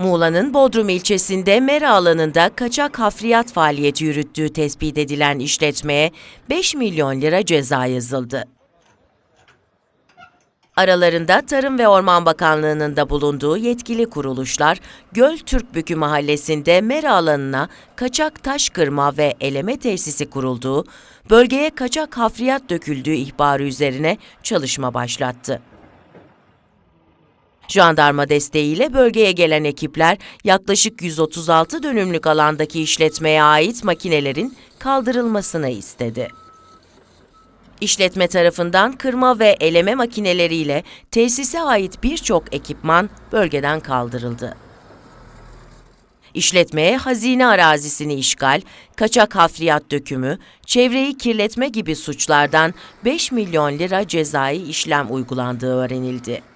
Muğla'nın Bodrum ilçesinde mera alanında kaçak hafriyat faaliyeti yürüttüğü tespit edilen işletmeye 5 milyon lira ceza yazıldı. Aralarında Tarım ve Orman Bakanlığı'nın da bulunduğu yetkili kuruluşlar, Göl Türkbükü mahallesinde mera alanına kaçak taş kırma ve eleme tesisi kurulduğu, bölgeye kaçak hafriyat döküldüğü ihbarı üzerine çalışma başlattı. Jandarma desteğiyle bölgeye gelen ekipler yaklaşık 136 dönümlük alandaki işletmeye ait makinelerin kaldırılmasını istedi. İşletme tarafından kırma ve eleme makineleriyle tesise ait birçok ekipman bölgeden kaldırıldı. İşletmeye hazine arazisini işgal, kaçak hafriyat dökümü, çevreyi kirletme gibi suçlardan 5 milyon lira cezai işlem uygulandığı öğrenildi.